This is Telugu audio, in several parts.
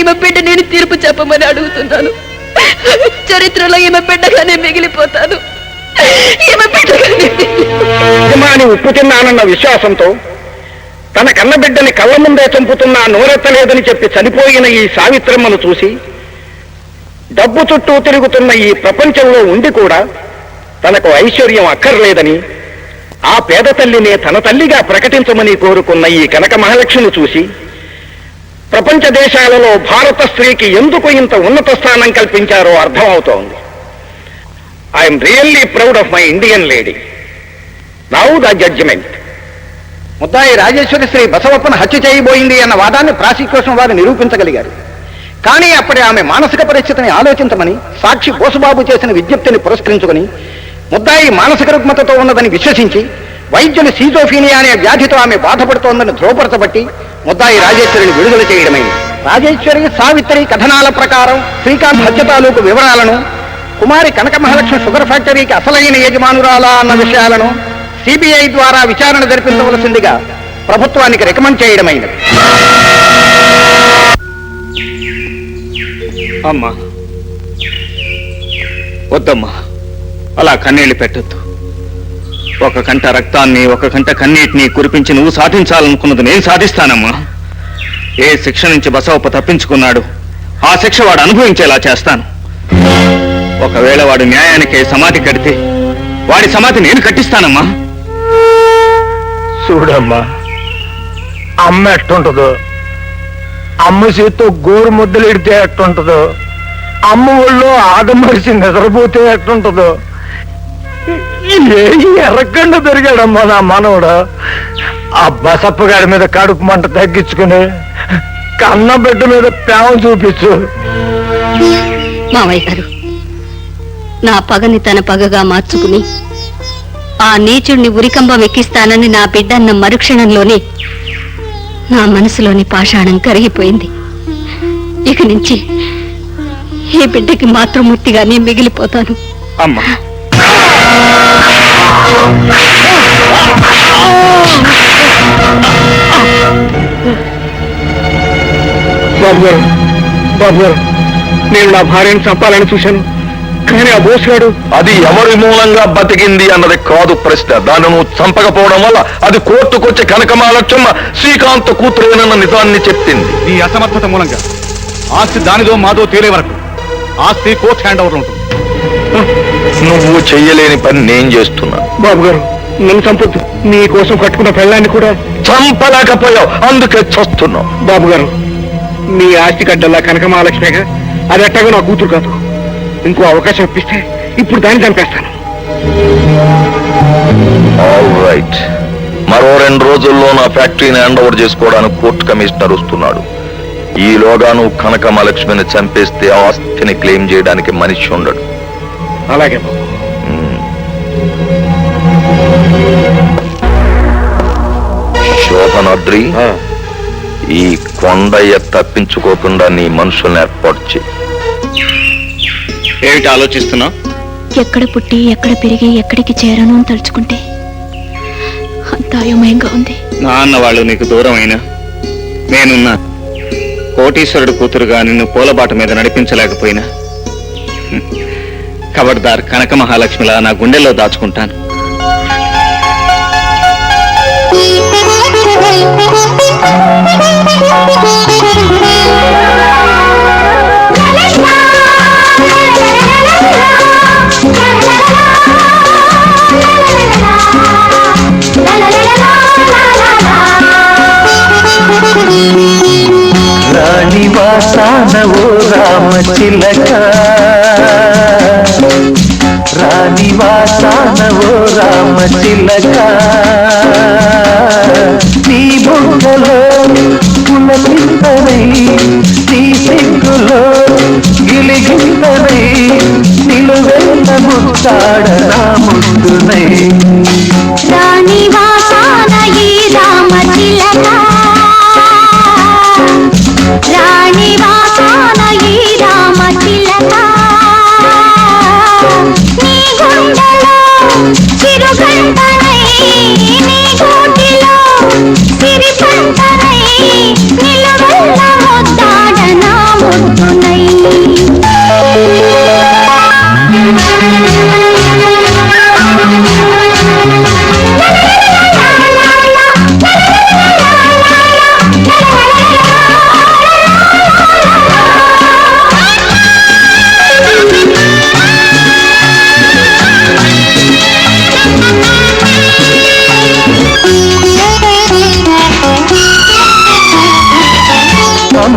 ఈమె బిడ్డ నేను తీర్పు చెప్పమని అడుగుతున్నాను. చరిత్రలో ఈమె బిడ్డగానే మిగిలిపోతాను. ఈమె బిడ్డగానే యజమాని ఉప్పు తిన్నానన్న విశ్వాసంతో తన కన్నబిడ్డని కళ్ళ ముందే చంపుతున్నా నోరెత్తలేదని చెప్పి చనిపోయిన ఈ సావిత్రమ్మను చూసి డబ్బు చుట్టూ తిరుగుతున్న ఈ ప్రపంచంలో ఉండి కూడా తనకు ఐశ్వర్యం అక్కర్లేదని ఆ పేద తల్లినే తన తల్లిగా ప్రకటించమని కోరుకున్న ఈ కనక మహాలక్ష్మిని చూసి ప్రపంచ దేశాలలో భారత స్త్రీకి ఎందుకు ఇంత ఉన్నత స్థానం కల్పించారో అర్థమవుతోంది. I'm really proud of my Indian lady now the judgement ముద్దాయి రాజేశ్వరి శ్రీ బసవప్పను హత్య చేయబోయింది అన్న వాదాన్ని ప్రాసిక్యూషన్ వారు నిరూపించగలిగారు. కానీ అప్పటి ఆమె మానసిక పరిస్థితిని ఆలోచించమని సాక్షి బోసుబాబు చేసిన విజ్ఞప్తిని పురస్కరించుకుని ముద్దాయి మానసిక రుగ్మతతో ఉన్నదని విశ్వసించి వైద్యులు సీజోఫీనియా అనే వ్యాధితో ఆమె బాధపడుతోందని ధ్రువపరచబట్టి ముద్దాయి రాజేశ్వరిని విడుదల చేయడమైంది రాజేశ్వరి సావిత్రి కథనాల ప్రకారం శ్రీకాంత్ హత్య తాలూకు వివరాలను కుమారి కనక మహాలక్ష్మి షుగర్ ఫ్యాక్టరీకి అసలైన యజమానురాలా అన్న విషయాలను సిబిఐ ద్వారా విచారణ జరిపించవలసిందిగా ప్రభుత్వానికి రికమెండ్ చేయడమైనది. అమ్మా. వద్దమ్మా. అలా కన్నీళ్ళు పెట్టద్దు. ఒక కంట రక్తాన్ని ఒక కంట కన్నీటిని కురిపించి నువ్వు సాధించాలనుకున్నది నేను సాధిస్తానమ్మా. ఏ శిక్ష నుంచి బసవప్ప తప్పించుకున్నాడు ఆ శిక్ష వాడు అనుభవించేలా చేస్తాను. ఒకవేళ వాడు న్యాయానికి సమాధి కడితే వాడి సమాధి నేను కట్టిస్తానమ్మా. చూడమ్మా అమ్మ ఎట్టుంటదో అమ్మ చేత్తో గోరు ముద్దలు ఇడితే ఎట్టుంటదో అమ్మ ఒళ్ళో ఆదమరిసి నిద్రపోతే ఎట్టుంటదో ఏ ఎర్రకండ పెరిగాడమ్మా నా మనవడు. ఆ బసప్ప గారి మీద కడుపు మంట తగ్గించుకుని కన్న బిడ్డ మీద ప్రేమ చూపించు. మావయ్య గారు నా పగని తన పగగా మార్చుకుని ఆ నీచుణ్ణి ఉరికంబం ఎక్కిస్తానని నా బిడ్డ అన్న మరుక్షణంలోనే నా మనసులోని పాషాణం కరిగిపోయింది. ఇక నుంచి ఈ బిడ్డకి మాతృమూర్తిగానే మిగిలిపోతాను. అమ్మా. బాబు గారు బాబు గారు నేను నా భార్యను చంపాలని చూశాను. కానీ ఆ బోసుగాడు అది ఎవరి మూలంగా బతికింది అన్నది కాదు ప్రశ్న. దాన్ని నువ్వు చంపకపోవడం వల్ల అది కోర్టుకొచ్చి కనకమాలక్ష్మ శ్రీకాంత్ కూతురేనన్న నిజాన్ని చెప్పింది. నీ అసమర్థత మూలంగా. ఆస్తి దానిదో మాదో తేలే వరకు. ఆస్తి కోర్ట్ హ్యాండ్ ఓవర్ ఉంటుంది. నువ్వు చెయ్యలేని పని నేను చేస్తున్నా. బాబు గారు నన్ను చంపొద్దు. నీ కోసం కట్టుకున్న పెళ్ళాన్ని కూడా చంపలేకపోయావు. అందుకే చస్తున్నావు. బాబు గారు మీ ఆస్తి గడ్డల్లా కనక మహాలక్ష్మిగా అది ఎట్టగా నా కూతురు కాదు. ఇంకో అవకాశం ఇప్పిస్తే ఇప్పుడు దాన్ని చంపేస్తాను. ఆల్ రైట్ మరో రెండు రోజుల్లో నా ఫ్యాక్టరీని హ్యాండ్ ఓవర్ చేసుకోవడానికి కోర్టు కమిషనర్ వస్తున్నాడు. ఈలోగా నువ్వు కనకమలక్ష్మిని చంపేస్తే ఆస్తిని క్లెయిమ్ చేయడానికి మనిషి ఉండడు. అలాగే బాబు. శోభనాద్రి ఈ కొండయ్య తప్పించుకోకుండా నీ మనుషుల్ని ఏర్పాటు చేయి ఏమిటి ఆలోచిస్తున్నావు ఎక్కడ పుట్టి ఎక్కడ పెరిగి ఎక్కడికి చేరను అని తలుచుకుంటే అంత అయోమయంగా ఉంది. నాన్న వాళ్ళు నీకు దూరం అయినా నేనున్నా. కోటీశ్వరుడు కూతురుగా నిన్ను పూలబాట మీద నడిపించలేకపోయినా. హ్మ్. కనక మహాలక్ష్మిలా నా గుండెల్లో దాచుకుంటాను రాణివాసాన ఓ రామ చిలక చిలక నీ బొమ్మలో పులకింతనై నీ సిగ్గులో గిలిగింతనై నిలువెల్ల ముచ్చాడ నా ముద్దునై ఈ రామ తిలక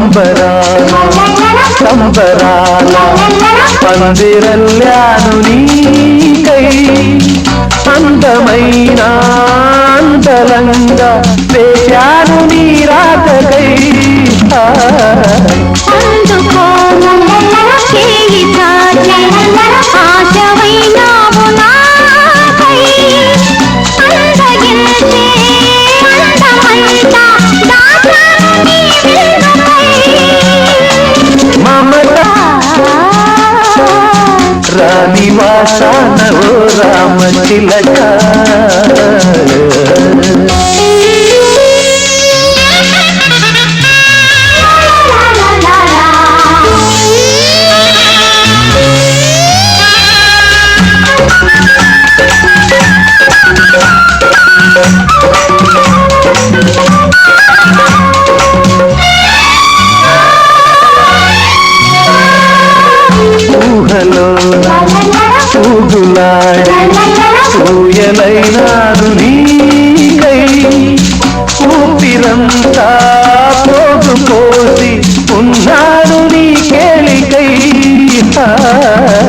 సంబరాల పందిరల్లాను నీకై. అందమైన అందలంగా వేశాను నీ రాతకై. అందుకో చేయి రాణి వాసాన ఓ రామ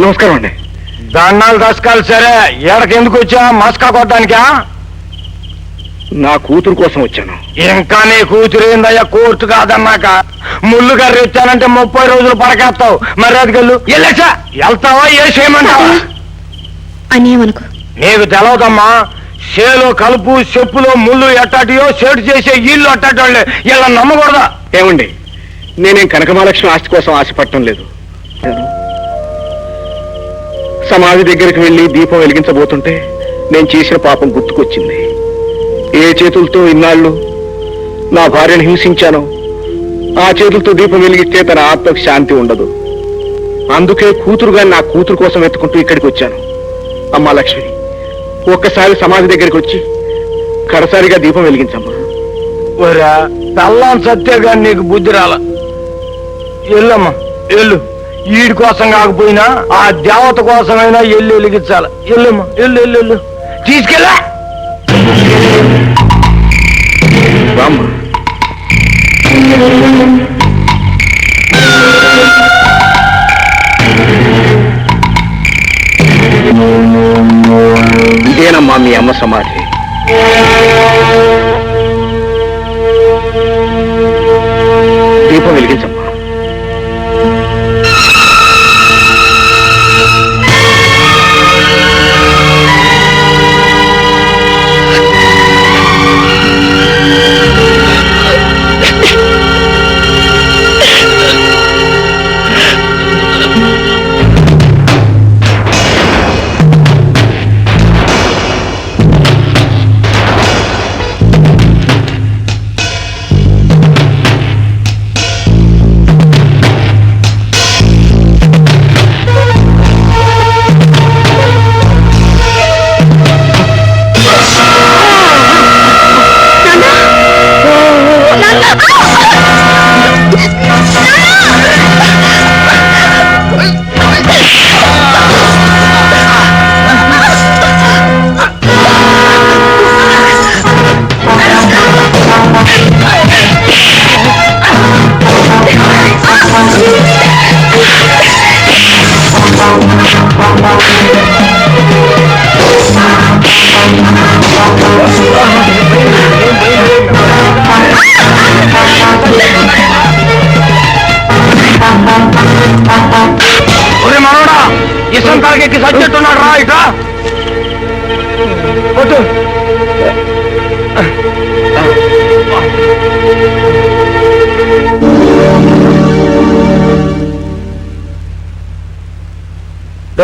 నమస్కారం అండి. దండాలు దశకాలు సరే. ఎడకెందుకు వచ్చా? మస్కా కొట్టడానికా? నా కూతురు కోసం వచ్చాను. ఇంకా నీ కూతురేందయ్యా కోర్టు కాదన్నాక. ముళ్ళు కర్రీ ఇచ్చానంటే ముప్పై రోజులు పడకేస్తావు. మరి అదిగల్లు వెళ్ళచ్చా? వెళ్తావా? ఏ చేయమంటావా? అనేమనుకో నీకు తెలవదమ్మా చేలో కలుపు చెప్పులో ముళ్ళు ఎట్టాటియో సెట్ చేసే ఇల్లు అట్టాటోళ్ళే. ఇలా నమ్మకూడదా? ఏమండి నేనేం కనకమహాలక్ష్మి ఆస్తి కోసం ఆశపడటం లేదు. సమాధి దగ్గరికి వెళ్ళి దీపం వెలిగించబోతుంటే నేను చేసిన పాపం గుర్తుకొచ్చింది. ఏ చేతులతో ఇన్నాళ్ళు నా భార్యను హింసించానో ఆ చేతులతో దీపం వెలిగిస్తే తన ఆత్మకు శాంతి ఉండదు. అందుకే కూతురుగా నా కూతురు కోసం వెతుకుంటూ ఇక్కడికి వచ్చాను. అమ్మా లక్ష్మి ఒక్కసారి సమాధి దగ్గరికి వచ్చి కడసారిగా దీపం వెలిగించమ్మా. ఒరా పెళ్ళాం సత్యగా నీకు బుద్ధి రాల. ఎల్లమ్మా ఎల్లు. ఈడి కోసం కాకపోయినా ఆ దేవత కోసమైనా ఎల్లు వెలిగించాల. ఎల్లమ్మా ఎల్లు ఎల్లు ఎల్లు. తీసుకెళ్ళా. రామ్మా. ಸಮಾಧಿ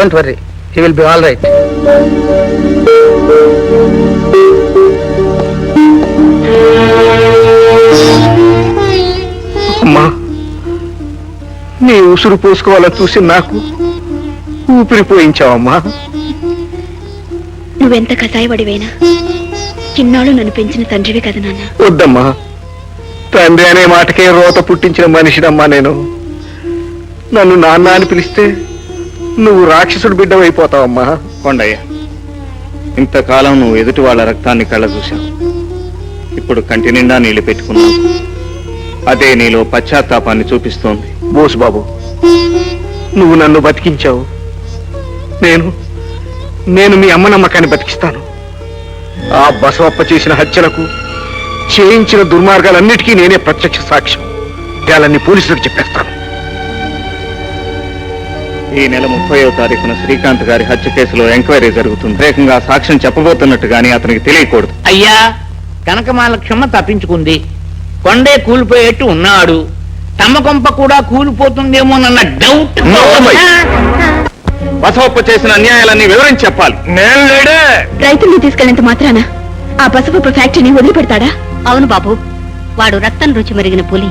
don't worry he will be all right అమ్మా నీ ఉసురు పోసుకోవాలని చూసి నాకు ఊపిరి పోయించావమ్మా. నువ్వెంత కసాయపడివైనా చిన్నాళ్ళు నన్ను పెంచిన తండ్రివి కదా నాన్న. వద్దమ్మా. తండ్రి అనే మాటకే రోత పుట్టించిన మనిషినమ్మా నేను. నన్ను నాన్న అని పిలిస్తే నువ్వు రాక్షసుడు బిడ్డవైపోతావమ్మా కొండయ్య ఇంతకాలం నువ్వు ఎదుటి వాళ్ళ రక్తాన్ని కళ్ళ చూశావు ఇప్పుడు కంటి నిండా నీళ్ళు పెట్టుకున్నావు. అదే నీలో పశ్చాత్తాపాన్ని చూపిస్తోంది. బోసు బాబు నువ్వు నన్ను బతికించావు. నేను నేను మీ అమ్మ నమ్మకాన్ని బతికిస్తాను. ఆ బసవప్ప చేసిన హత్యలకు చేయించిన దుర్మార్గాలన్నిటికీ నేనే ప్రత్యక్ష సాక్ష్యం. వాళ్ళని పోలీసులకు చెప్పేస్తాను. ఈ నెల ముప్పైవ తారీఖున శ్రీకాంత్ గారి హత్య కేసులో ఎంక్వైరీ జరుగుతుంది. వేగంగా సాక్ష్యం చెప్పబోతున్నట్టు గానీ అతనికి తెలియకూడదు. అయ్యా కనకమాలక్షమ్మ తప్పించుకుంది. కొండే కూలిపోయేట్టు ఉన్నాడు. తమ కొంప కూడా కూలిపోతుందేమోనన్న డౌట్. బసవప్ప చేసిన అన్యాయాలన్నీ వివరించి చెప్పాలి. నేను లేడే. రైతుల్ని తీసుకెళ్ళినంత మాత్రాన? ఆ పసుపు ఫ్యాక్టరీని వదిలిపెడతాడా? అవును బాబు. వాడు రక్తం రుచి మరిగిన పులి.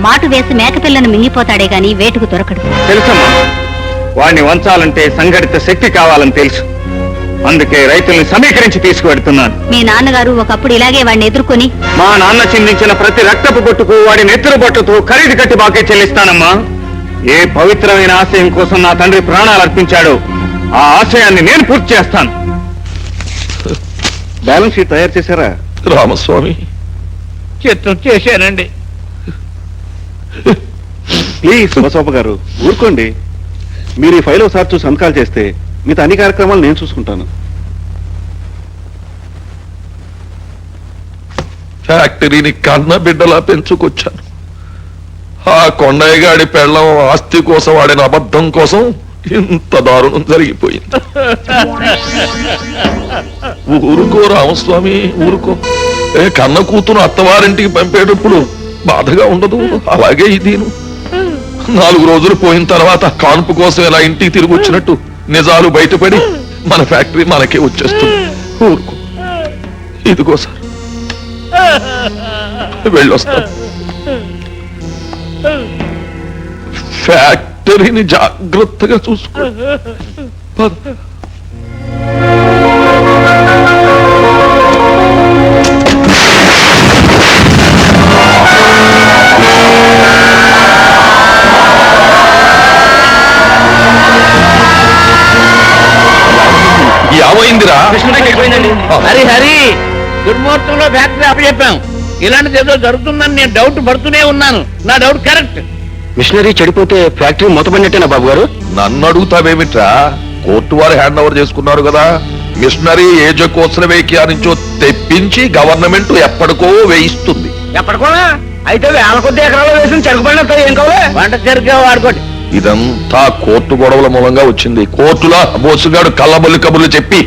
మాటు వేసి మేకపిల్లను మింగిపోతాడే గాని వేటుకు దొరకడు. తెలుసమ్మా? వాడిని వంచాలంటే సంఘటిత శక్తి కావాలని తెలుసు. అందుకే రైతుల్ని సమీకరించి తీసుకువెడుతున్నాను. మీ నాన్నగారు ఒకప్పుడు ఇలాగే వాడిని ఎదుర్కొని మా నాన్న చిందించిన ప్రతి రక్తపు బొట్టుకు వాడి నెత్తురు బొట్టుతో ఖరీదు కట్టి బాకే చెల్లిస్తానమ్మా. ఏ పవిత్రమైన ఆశయం కోసం నా తండ్రి ప్రాణాలు అర్పించాడో ఆ ఆశయాన్ని నేను పూర్తి చేస్తాను. బ్యాలెన్స్ షీట్ తయారు చేశారా? రామస్వామి. చిత్తం చేశానండి. ప్లీజ్ బసోప గారు ఊరుకోండి. మీరు ఈ ఫైల్ ఒకసారి చూసి సంతకాలు చేస్తే మిగతా అన్ని కార్యక్రమాలు నేను చూసుకుంటాను. ఫ్యాక్టరీని కన్న బిడ్డలా పెంచుకొచ్చాను. ఆ కొండయ్యగాడి పెళ్ళం ఆస్తి కోసం వాడిన అబద్ధం కోసం ఇంత దారుణం జరిగిపోయింది. ఊరుకో రామస్వామి ఊరుకో. కన్న కూతురు అత్తవారింటికి పంపేటప్పుడు బాధగా ఉండదు. అలాగే ఇదిను. నాలుగు రోజులు పోయిన తర్వాత కాన్పు కోసం ఇలా ఇంటికి తిరిగి వచ్చినట్టు నిజాలు బయటపడి మన ఫ్యాక్టరీ మనకే వచ్చేస్తుంది. ఊరుకో. ఇదిగో సార్. వెళ్ళొస్తా. ఫ్యాక్టరీని జాగ్రత్తగా చూసుకో. హరి హరి దుర్ముహూర్తంలో ఫ్యాక్టరీ అప్పచెప్పాం ఇలాంటిది ఏదో జరుగుతుందని నేను డౌట్ పడుతూనే ఉన్నాను. నా డౌట్ కరెక్ట్ మిషనరీ చెడిపోతే ఫ్యాక్టరీ మూతపడినట్టేనా బాబు గారు? నన్ను అడుగుతావేమిట్రా కోర్టు వారు హ్యాండ్ ఓవర్ చేసుకున్నారు కదా. మిషనరీ ఏజ కోసరవేకియా నుంచో తెప్పించి గవర్నమెంట్ ఎప్పటికో వేయిస్తుంది. ఎప్పటికోనా అయితే వేల కొద్ది ఎకరాలు వేసిన చెరుకుపడిన ఏం కావాలి? వంట సరిగ్గా వాడుకోండి. ఇదంతా కోర్టు గొడవల మూలంగా వచ్చింది. కోర్టులో బోసుగాడు కళ్ళబొల్లి కబుర్లు చెప్పి